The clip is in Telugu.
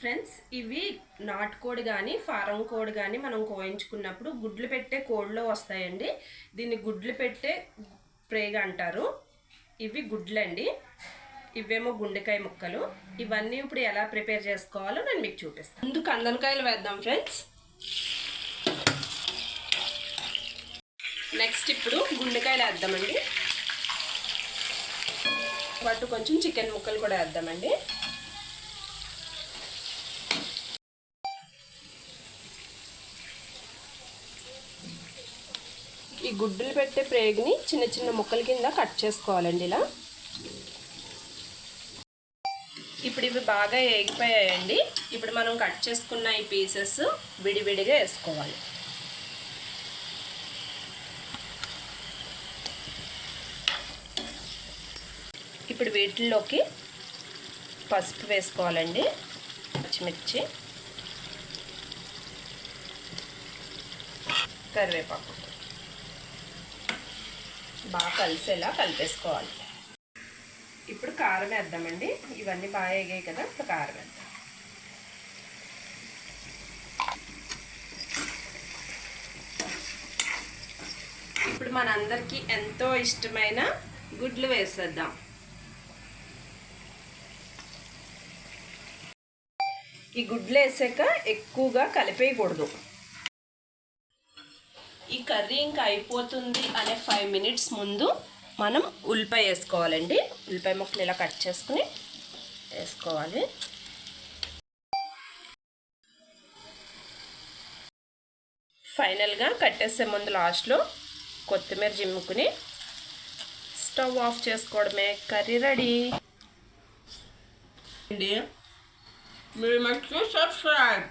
ఫ్రెండ్స్ ఇవి నాటుకోడి కానీ ఫారం కోడి కానీ మనం కోయించుకున్నప్పుడు గుడ్లు పెట్టే కోడిలో వస్తాయండి. దీన్ని గుడ్లు పెట్టే ప్రేగ అంటారు. ఇవి గుడ్లండి. ఇవేమో గుండెకాయ ముక్కలు. ఇవన్నీ ఇప్పుడు ఎలా ప్రిపేర్ చేసుకోవాలో నేను మీకు చూపిస్తాను. ముందు కందనకాయలు వేద్దాం ఫ్రెండ్స్. నెక్స్ట్ ఇప్పుడు గుండెకాయలు వేద్దామండి. వాటి కొంచెం చికెన్ ముక్కలు కూడా వేద్దామండి. ఈ గుడ్డులు పెట్టే ప్రేగ్ని చిన్న చిన్న ముక్కల కింద కట్ చేసుకోవాలండి ఇలా. ఇప్పుడు ఇవి బాగా ఏగిపోయాయండి. ఇప్పుడు మనం కట్ చేసుకున్న ఈ పీసెస్ విడివిడిగా వేసుకోవాలి. ఇప్పుడు వీటిల్లోకి పసుపు వేసుకోవాలండి. పచ్చిమిర్చి. కరివేపాకు. బాగా కలిసేలా కలిపేసుకోవాలి. ఇప్పుడు కారం వేద్దామండి. ఇవన్నీ బాగా వేగాయి కదా ఇప్పుడు కారం వేద్దాం. ఇప్పుడు మనందరికీ ఎంతో ఇష్టమైన గుడ్లు వేసేద్దాం. ఈ గుడ్లు వేసాక ఎక్కువగా కలిపేయకూడదు. ఈ కర్రీ ఇంకా అయిపోతుంది అనే ఫైవ్ మినిట్స్ ముందు మనం ఉల్లిపాయ వేసుకోవాలండి. ఉల్లిపాయ ముక్కలు ఇలా కట్ చేసుకుని వేసుకోవాలి. ఫైనల్గా కట్టేసే ముందు లాస్ట్లో కొత్తిమీర జిమ్ముకుని స్టవ్ ఆఫ్ చేసుకోవడమే. Curry ready. మీరు much సబ్స్క్రైబ్